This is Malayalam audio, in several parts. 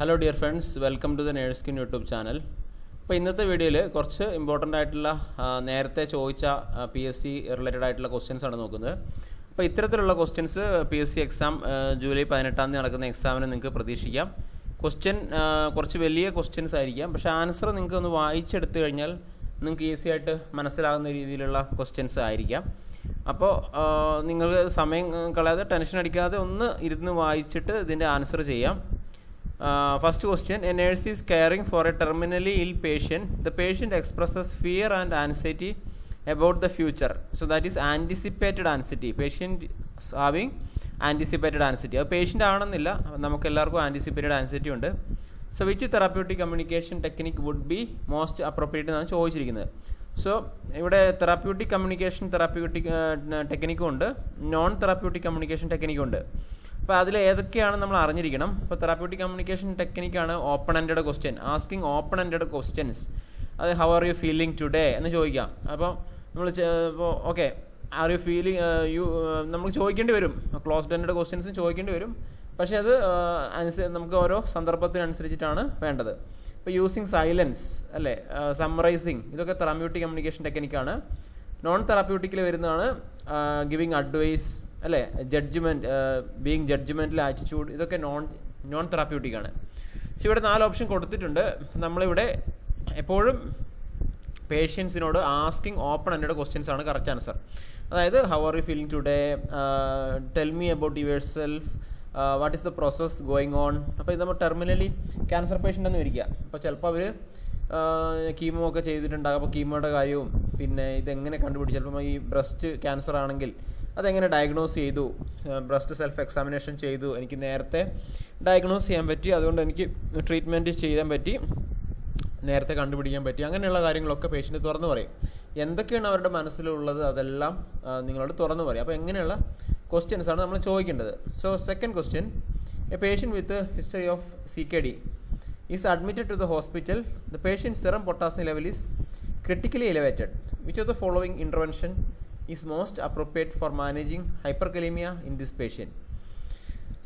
Hello dear friends welcome to the nurse skin YouTube channel അപ്പോൾ ഇന്നത്തെ വീഡിയോയിൽ കുറച്ച് ഇമ്പോർട്ടന്റ് ആയിട്ടുള്ള നേരത്തെ ചോദിച്ച പി എസ് സി റിലേറ്റഡ് ആയിട്ടുള്ള ക്വസ്റ്റ്യൻസ് ആണ് നോക്കുന്നത്. അപ്പോൾ ഇത്തരത്തിലുള്ള questions P S C exam July പതിനെട്ടാം തീയതി നടക്കുന്ന എക്സാമിന് നിങ്ങൾക്ക് പ്രതീക്ഷിക്കാം. ക്വസ്റ്റ്യൻ കുറച്ച് വലിയ ക്വസ്റ്റ്യൻസ് ആയിരിക്കാം. പക്ഷേ ആൻസർ നിങ്ങൾക്ക് ഒന്ന് വായിച്ചെടുത്തു കഴിഞ്ഞാൽ നിങ്ങൾക്ക് ഈസി ആയിട്ട് മനസ്സിലാകുന്ന രീതിയിലുള്ള ക്വസ്റ്റ്യൻസ് ആയിരിക്കാം. അപ്പോൾ നിങ്ങൾ സമയം കളയാതെ ടെൻഷൻ അടിക്കാതെ ഒന്ന് ഇരുന്ന് വായിച്ചിട്ട് ഇതിന്റെ ആൻസർ ചെയ്യാം. Uh, first question A is is for a a ill. The patient expresses fear and anxiety about the future. So, that is anticipated anxiety. Patient is having anticipated anxiety. അത് പേഷ്യന്റ് ആണെന്നില്ല നമുക്ക് എല്ലാവർക്കും ആന്റിസിപ്പേറ്റഡ് ആൻസിറ്റി ഉണ്ട് so which therapeutic communication technique would be most appropriate എന്നാണ് ചോദിച്ചിരിക്കുന്നത് സോ ഇവിടെ തെറാപ്യൂട്ടിക് കമ്മ്യൂണിക്കേഷൻ തെറാപ്യൂട്ടിക് ടെക്നിക്കും ഉണ്ട് നോൺ തെറാപ്യൂട്ടിക് കമ്മ്യൂണിക്കേഷൻ ടെക്നിക്കും ഉണ്ട് അപ്പോൾ അതിൽ ഏതൊക്കെയാണ് നമ്മൾ അറിഞ്ഞിരിക്കണം? ഇപ്പോൾ therapeutic communication ടെക്നിക്കാണ് open ended question asking open ended questions അത് how are you feeling today എന്ന് ചോദിക്കാം. അപ്പോൾ നമ്മൾ ഇപ്പോൾ okay are you feeling you നമുക്ക് ചോദിക്കേണ്ടി വരും. ക്ലോസ്ഡ് എൻഡഡ് ക്വസ്റ്റ്യൻസും ചോദിക്കേണ്ടി വരും. പക്ഷേ അത് അനുസരിച്ച് നമുക്ക് ഓരോ സന്ദർഭത്തിനനുസരിച്ചിട്ടാണ് വേണ്ടത്. ഇപ്പോൾ യൂസിങ് സൈലൻസ് അല്ലേ? സമ്മറൈസിങ് ഇതൊക്കെ തെറാപ്യൂട്ടിക് കമ്മ്യൂണിക്കേഷൻ ടെക്നിക്കാണ് നോൺ തെറാപ്യൂട്ടിക്കിൽ വരുന്നതാണ് ഗിവിങ് അഡ്വൈസ് അല്ലേ? ജഡ്ജ്മെന്റ് ബീങ് ജഡ്ജ്മെന്റൽ ആറ്റിറ്റ്യൂഡ് ഇതൊക്കെ നോൺ നോൺ തെറാപ്യൂട്ടിക് ആണ്. സോ ഇവിടെ നാല് ഓപ്ഷൻ കൊടുത്തിട്ടുണ്ട്. നമ്മളിവിടെ എപ്പോഴും പേഷ്യൻസിനോട് ആസ്കിങ് ഓപ്പൺ എൻഡഡ് ക്വസ്റ്റ്യൻസ് ആണ് കറക്റ്റ് ആൻസർ അതായത് how are you feeling today tell me about yourself what is the process going on അപ്പോൾ ഇത് നമ്മൾ ടെർമിനലി ക്യാൻസർ പേഷ്യന്റ് എന്ന് ഇരിക്കുക അപ്പോൾ ചിലപ്പോൾ അവർ കീമോ ഒക്കെ ചെയ്തിട്ടുണ്ടാകും. അപ്പോൾ കീമോയുടെ കാര്യവും പിന്നെ ഇതെങ്ങനെ കണ്ടുപിടിച്ചു? ചിലപ്പോൾ ഈ ബ്രസ്റ്റ് ക്യാൻസർ ആണെങ്കിൽ അതെങ്ങനെ ഡയഗ്നോസ് ചെയ്തു? ബ്രസ്റ്റ് സെൽഫ് എക്സാമിനേഷൻ ചെയ്തു. എനിക്ക് നേരത്തെ ഡയഗ്നോസ് ചെയ്യാൻ പറ്റി. അതുകൊണ്ട് എനിക്ക് ട്രീറ്റ്മെന്റ് ചെയ്യാൻ പറ്റി. നേരത്തെ കണ്ടുപിടിക്കാൻ പറ്റി. അങ്ങനെയുള്ള കാര്യങ്ങളൊക്കെ പേഷ്യന്റ് തുറന്നു പറയും. എന്തൊക്കെയാണ് അവരുടെ മനസ്സിലുള്ളത്? അതെല്ലാം നിങ്ങളോട് തുറന്നു പറയും. അപ്പോൾ എങ്ങനെയുള്ള ക്വസ്റ്റ്യൻസ് ആണ് നമ്മൾ ചോദിക്കേണ്ടത്. So second question a patient with history of C K D is admitted to the hospital the patient serum potassium level is critically elevated which of the following intervention is most appropriate for managing hyperkalaemia in this patient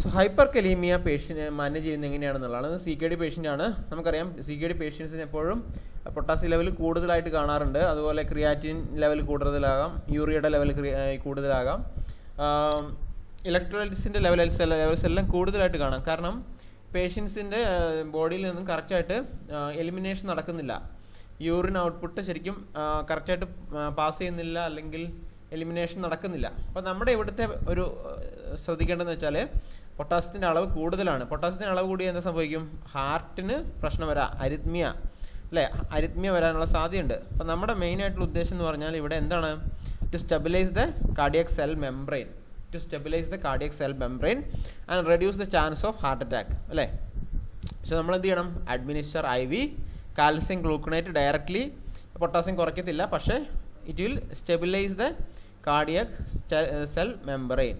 so hyperkalaemia patient manage ചെയ്യുന്നത് എങ്ങനെയാണെന്നുള്ളതാണ്. സി കെ ഡി പേഷ്യന്റാണ് നമുക്കറിയാം സി കെ ഡി പേഷ്യൻസിന് എപ്പോഴും പൊട്ടാസ്യം ലെവൽ കൂടുതലായിട്ട് കാണാറുണ്ട്. അതുപോലെ ക്രിയാറ്റിൻ ലെവൽ കൂടുതലാകാം യൂറിയയുടെ ലെവൽ കൂടുതലാകാം. ഇലക്ട്രോലൈറ്റ്സിന്റെ ലെവൽ ലെവൽസ് എല്ലാം കൂടുതലായിട്ട് കാണാം. കാരണം പേഷ്യൻസിന്റെ ബോഡിയിൽ നിന്നും കറക്റ്റായിട്ട് എലിമിനേഷൻ നടക്കുന്നില്ല. യൂറിൻ ഔട്ട്പുട്ട് ശരിക്കും കറക്റ്റായിട്ട് പാസ് ചെയ്യുന്നില്ല അല്ലെങ്കിൽ എലിമിനേഷൻ നടക്കുന്നില്ല. അപ്പോൾ നമ്മുടെ ഇവിടുത്തെ ഒരു ശ്രദ്ധിക്കേണ്ടതെന്ന് വെച്ചാൽ പൊട്ടാസ്യത്തിന്റെ അളവ് കൂടുതലാണ്. പൊട്ടാസ്യത്തിന്റെ അളവ് കൂടി എന്താ സംഭവിക്കും? ഹാർട്ടിന് പ്രശ്നം വരാം. അരിത്മിയ. അല്ലേ? അരിത്മിയ വരാനുള്ള സാധ്യതയുണ്ട്. അപ്പോൾ നമ്മുടെ മെയിനായിട്ടുള്ള ഉദ്ദേശം എന്ന് പറഞ്ഞാൽ ഇവിടെ എന്താണ്? To stabilise the cardiac cell membrane to stabilise the cardiac cell membrane and reduce the chance of heart attack അല്ലേ? പക്ഷെ നമ്മൾ എന്ത് ചെയ്യണം? Administer I V calcium gluconate directly potassium കുറയ്ക്കത്തില്ല പക്ഷേ it will stabilise the cardiac cell membrane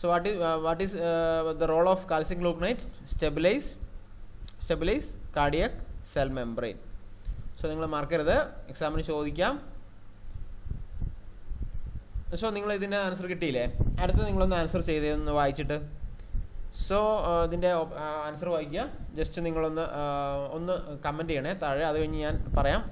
so what is what is the role of calcium gluconate stabilise stabilise cardiac cell membrane so നിങ്ങൾ മറക്കരുത് എക്സാമിന് ചോദിക്കാം. സോ നിങ്ങൾ ഇതിന്റെ ആൻസർ കിട്ടിയില്ലേ? അടുത്ത് നിങ്ങളൊന്ന് ആൻസർ ചെയ്തൊന്ന് വായിച്ചിട്ട്. സോ ഇതിന്റെ ആൻസർ വായിക്കുക. ജസ്റ്റ് നിങ്ങളൊന്ന് ഒന്ന് കമന്റ് ചെയ്യണേ. താഴെ അത് കഴിഞ്ഞ് ഞാൻ പറയാം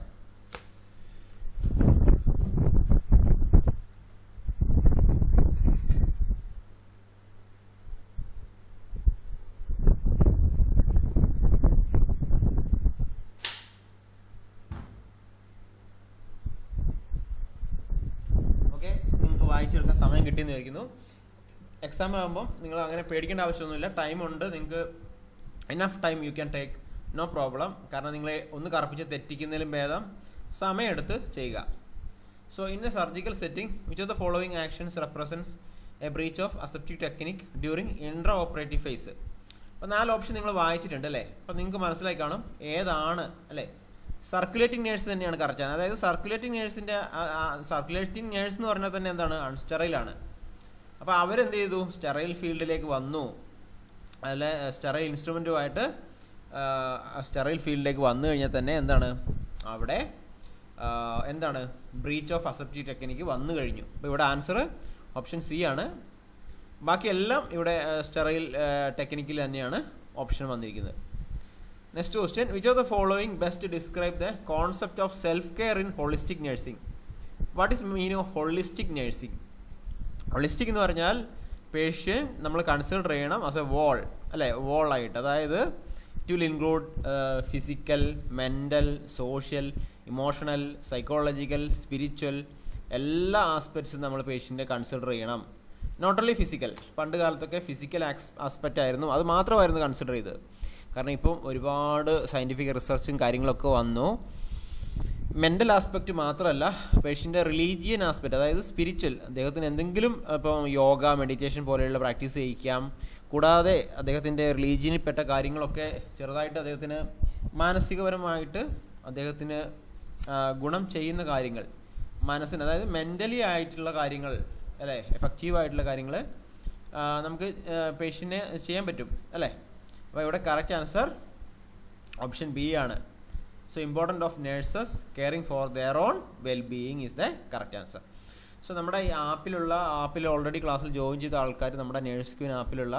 ഓക്കെ നിങ്ങൾക്ക് വായിച്ചെടുക്കാൻ സമയം കിട്ടിയെന്ന് വിചാരിക്കുന്നു. എക്സാം ആകുമ്പോൾ നിങ്ങൾ അങ്ങനെ പേടിക്കേണ്ട ആവശ്യമൊന്നുമില്ല. ടൈം ഉണ്ട്. നിങ്ങൾക്ക് enough time you can take no problem കാരണം നിങ്ങളെ ഒന്ന് കറപ്പിച്ച് തെറ്റിക്കുന്നതിലും ഭേദം. സമയമെടുത്ത് ചെയ്യുക. So in a surgical setting which of the following actions represents a breach of aseptic technique during intra operative phase അപ്പോൾ നാല് ഓപ്ഷൻ നിങ്ങൾ വായിച്ചിട്ടുണ്ട് അല്ലേ? അപ്പോൾ നിങ്ങൾക്ക് മനസ്സിലായി കാണും. ഏതാണ് അല്ലേ? സർക്കുലേറ്റിംഗ് നേഴ്സ് തന്നെയാണ് കറക്റ്റ് അതായത് സർക്കുലേറ്റിംഗ് നേഴ്സിന്റെ സർക്കുലേറ്റിംഗ് നേഴ്സ് എന്ന് പറഞ്ഞാൽ തന്നെ എന്താണ്? അൺസ്റ്ററൈലാണ് അപ്പോൾ അവരെന്ത് ചെയ്തു? സ്റ്റെറൈൽ ഫീൽഡിലേക്ക് വന്നു. അല്ലെ സ്റ്റെറൈൽ ഇൻസ്ട്രുമെന്റുമായിട്ട് സ്റ്റെറൈൽ ഫീൽഡിലേക്ക് വന്നു കഴിഞ്ഞാൽ തന്നെ എന്താണ്? അവിടെ എന്താണ്? ബ്രീച്ച് ഓഫ് അസെപ്റ്റി ടെക്നിക്ക് വന്നു കഴിഞ്ഞു. അപ്പോൾ ഇവിടെ ആൻസർ ഓപ്ഷൻ സി ആണ്. ബാക്കിയെല്ലാം ഇവിടെ സ്റ്റെറൈൽ ടെക്നിക്കിൽ തന്നെയാണ് ഓപ്ഷൻ വന്നിരിക്കുന്നത്. Next question which of the following best describe the concept of self care in holistic nursing what is mean of holistic nursing holistic എന്ന് പറഞ്ഞാൽ പേഷ്യൻ നമ്മൾ കൺസിഡർ ചെയ്യണം ആസ് എ വോൾ അല്ലേ? വോളായിട്ട് അതായത് it will include physical mental social emotional psychological spiritual എല്ലാ ആസ്പെക്ട്സും നമ്മൾ പേഷ്യന്റെ കൺസിഡർ ചെയ്യണം. നോട്ട് ഓൺലി ഫിസിക്കൽ പണ്ട് കാലത്തൊക്കെ ഫിസിക്കൽ ആസ്പെക്റ്റ് ആയിരുന്നു. അത് മാത്രമായിരുന്നു കൺസിഡർ ചെയ്തത്. കാരണം ഇപ്പം ഒരുപാട് സയന്റിഫിക് റിസർച്ചും കാര്യങ്ങളൊക്കെ വന്നു. മെന്റൽ ആസ്പെക്റ്റ് മാത്രമല്ല പേഷ്യന്റെ റിലീജിയൻ ആസ്പെക്റ്റ് അതായത് സ്പിരിച്വൽ അദ്ദേഹത്തിന് എന്തെങ്കിലും ഇപ്പം യോഗ മെഡിറ്റേഷൻ പോലെയുള്ള പ്രാക്ടീസ് ചെയ്യിക്കാം. കൂടാതെ അദ്ദേഹത്തിന്റെ റിലീജിയനിൽപ്പെട്ട കാര്യങ്ങളൊക്കെ ചെറുതായിട്ട് അദ്ദേഹത്തിന് മാനസികപരമായിട്ട് അദ്ദേഹത്തിന് ഗുണം ചെയ്യുന്ന കാര്യങ്ങൾ മനസ്സിന് അതായത് മെന്റലി ആയിട്ടുള്ള കാര്യങ്ങൾ അല്ലേ? എഫക്റ്റീവ് ആയിട്ടുള്ള കാര്യങ്ങൾ നമുക്ക് പേഷ്യനെ ചെയ്യാൻ പറ്റും അല്ലേ? അപ്പോൾ ഇവിടെ കറക്റ്റ് ആൻസർ ഓപ്ഷൻ ബി ആണ്. So important of nurses caring for their own well being is the correct answer so നമ്മുടെ ഈ ആപ്പിലുള്ള ആപ്പിൽ ഓൾറെഡി ക്ലാസ്സിൽ ജോയിൻ ചെയ്ത ആൾക്കാർ നമ്മുടെ നേഴ്സ് ക്യൂൻ ആപ്പിലുള്ള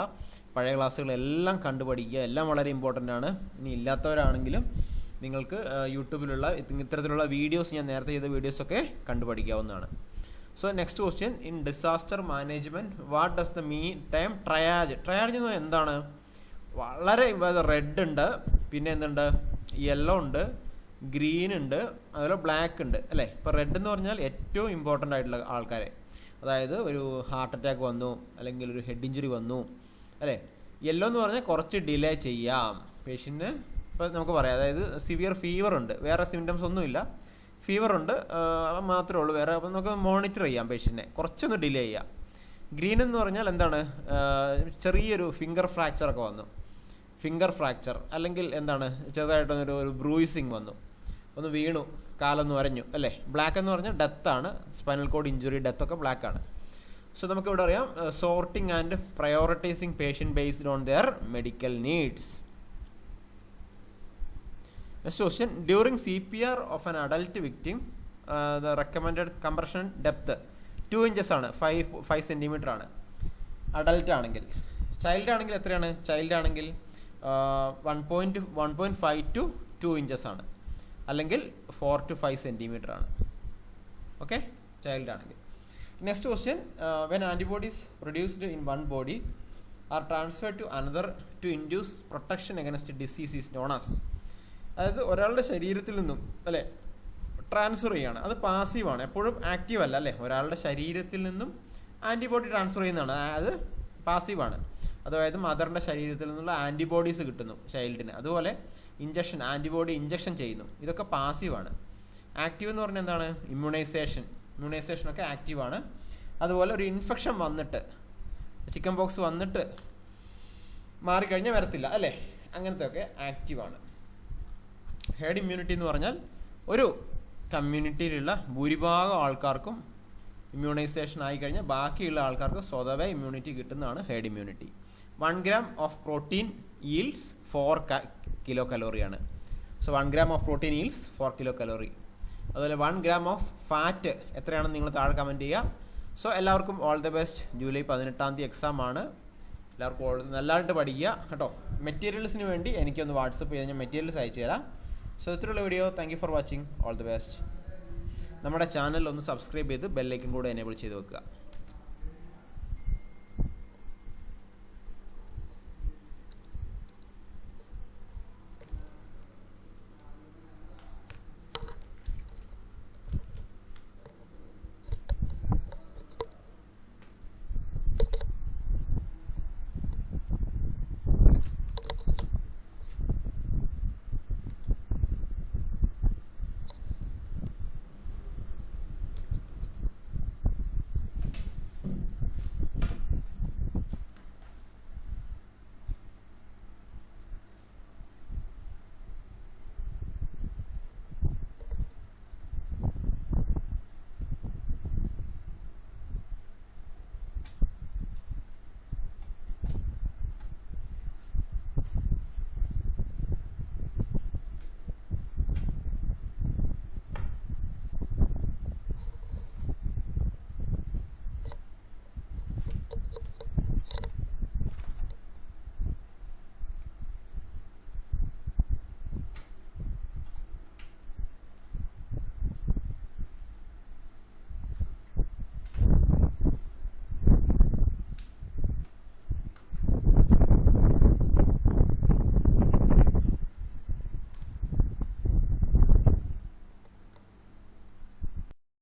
പഴയ ക്ലാസ്സുകളെല്ലാം കണ്ടുപഠിക്കുക. എല്ലാം വളരെ ഇമ്പോർട്ടന്റ് ആണ്. ഇനി ഇല്ലാത്തവരാണെങ്കിലും നിങ്ങൾക്ക് യൂട്യൂബിലുള്ള ഇത്തരത്തിലുള്ള വീഡിയോസ് ഞാൻ നേരത്തെ ചെയ്ത വീഡിയോസൊക്കെ കണ്ടുപഠിക്കാവുന്നതാണ്. So next question in disaster management what does the me time triage triage എന്ന് എന്താണ്? വളരെ റെഡ് ഉണ്ട്. പിന്നെ എന്തുണ്ട്? യെല്ലോ ഉണ്ട്. ഗ്രീൻ ഉണ്ട്. അതുപോലെ ബ്ലാക്ക് ഉണ്ട്. അല്ലേ? ഇപ്പോൾ റെഡ് എന്ന് പറഞ്ഞാൽ ഏറ്റവും ഇമ്പോർട്ടന്റ് ആയിട്ടുള്ള ആൾക്കാരെ. അതായത് ഒരു ഹാർട്ട് അറ്റാക്ക് വന്നു അല്ലെങ്കിൽ ഒരു ഹെഡ് ഇഞ്ചുറി വന്നു അല്ലേ? യെല്ലോ എന്ന് പറഞ്ഞാൽ കുറച്ച് ഡിലേ ചെയ്യാം. പേഷ്യന്റിന് ഇപ്പോൾ നമുക്ക് പറയാം. അതായത് സിവിയർ ഫീവർ ഉണ്ട്. വേറെ സിംറ്റംസ് ഒന്നുമില്ല ഫീവർ ഉണ്ട്. മാത്രമേ ഉള്ളൂ. വേറെ അപ്പം നമുക്ക് മോണിറ്റർ ചെയ്യാം പേഷ്യന്റിനെ കുറച്ചൊന്ന് ഡിലേ ചെയ്യാം. ഗ്രീൻ എന്ന് പറഞ്ഞാൽ എന്താണ്? ചെറിയൊരു ഫിംഗർ ഫ്രാക്ചറൊക്കെ വന്നു. ഫിംഗർ ഫ്രാക്ചർ അല്ലെങ്കിൽ എന്താണ് ചെറുതായിട്ടൊന്നൊരു ഒരു ബ്രൂയിസിങ് വന്നു. ഒന്ന് വീണു കാലൊന്ന് വരഞ്ഞു അല്ലേ? ബ്ലാക്ക് എന്ന് പറഞ്ഞാൽ ഡെത്താണ് സ്പൈനൽ കോഡ് ഇഞ്ചുറി ഡെത്തൊക്കെ ബ്ലാക്കാണ് സോ നമുക്കിവിടെ അറിയാം sorting and prioritising patient based on their medical needs next question during C P R of an adult victim the recommend compression depth two inches ആണ് ഫൈവ് ഫൈവ് സെന്റിമീറ്റർ ആണ്. അഡൽട്ട് ആണെങ്കിൽ. ചൈൽഡ് ആണെങ്കിൽ എത്രയാണ്? ചൈൽഡ് ആണെങ്കിൽ one point one point five two two inches ആണ്. അല്ലെങ്കിൽ ഫോർ ടു ഫൈവ് സെന്റിമീറ്റർ ആണ്. ഓക്കെ ചൈൽഡ് ആണെങ്കിൽ. Next question when antibodies produced in one body are transfer to another to induce protection against disease is known as അതായത് ഒരാളുടെ ശരീരത്തിൽ നിന്നും അല്ലേ? ട്രാൻസ്ഫർ ചെയ്യുകയാണ് അത് പാസീവാണ് എപ്പോഴും ആക്റ്റീവ് അല്ല അല്ലേ? ഒരാളുടെ ശരീരത്തിൽ നിന്നും ആന്റിബോഡി ട്രാൻസ്ഫർ ചെയ്യുന്നതാണ്. അത് പാസീവാണ് അതായത് മദറിന്റെ ശരീരത്തിൽ നിന്നുള്ള ആന്റിബോഡീസ് കിട്ടുന്നു ചൈൽഡിന്. അതുപോലെ ഇഞ്ചക്ഷൻ ആന്റിബോഡി ഇഞ്ചക്ഷൻ ചെയ്യുന്നു. ഇതൊക്കെ പാസീവാണ് ആക്റ്റീവ് എന്ന് പറഞ്ഞാൽ എന്താണ്? ഇമ്മ്യൂണൈസേഷൻ. ഇമ്മ്യൂണൈസേഷനൊക്കെ ആക്റ്റീവാണ് അതുപോലെ ഒരു ഇൻഫെക്ഷൻ വന്നിട്ട് ചിക്കൻ ബോക്സ് വന്നിട്ട് മാറിക്കഴിഞ്ഞാൽ വരത്തില്ല അല്ലേ? അങ്ങനത്തെ ഒക്കെ ആക്റ്റീവാണ് ഹെഡ് ഇമ്മ്യൂണിറ്റി എന്ന് പറഞ്ഞാൽ ഒരു കമ്മ്യൂണിറ്റിയിലുള്ള ഭൂരിഭാഗം ആൾക്കാർക്കും ഇമ്മ്യൂണൈസേഷൻ ആയി കഴിഞ്ഞാൽ ബാക്കിയുള്ള ആൾക്കാർക്ക് സ്വതവേ ഇമ്മ്യൂണിറ്റി കിട്ടുന്നതാണ് herd immunity. One gram of protein yields four kilo കലോറിയാണ് so one gram of protein yields four kilocalorie അതുപോലെ വൺ ഗ്രാം ഓഫ് ഫാറ്റ് എത്രയാണെന്ന് നിങ്ങൾ താഴെ കമന്റ് ചെയ്യുക. സോ എല്ലാവർക്കും ഓൾ ദി ബെസ്റ്റ് ജൂലൈ പതിനെട്ടാം തീയതി എക്സാം ആണ്. എല്ലാവർക്കും നല്ലതായിട്ട് പഠിക്കുക കേട്ടോ. മെറ്റീരിയൽസിന് വേണ്ടി എനിക്കൊന്ന് വാട്സപ്പ് ചെയ്ത് ഞാൻ മെറ്റീരിയൽസ് അയച്ചു തരാം. സോ ഇത്രയുള്ള video thank you for watching all the best നമ്മുടെ ചാനൽ ഒന്ന് സബ്സ്ക്രൈബ് ചെയ്ത് ബെല്ലേക്കും കൂടെ എനേബിൾ ചെയ്ത് വെക്കുക.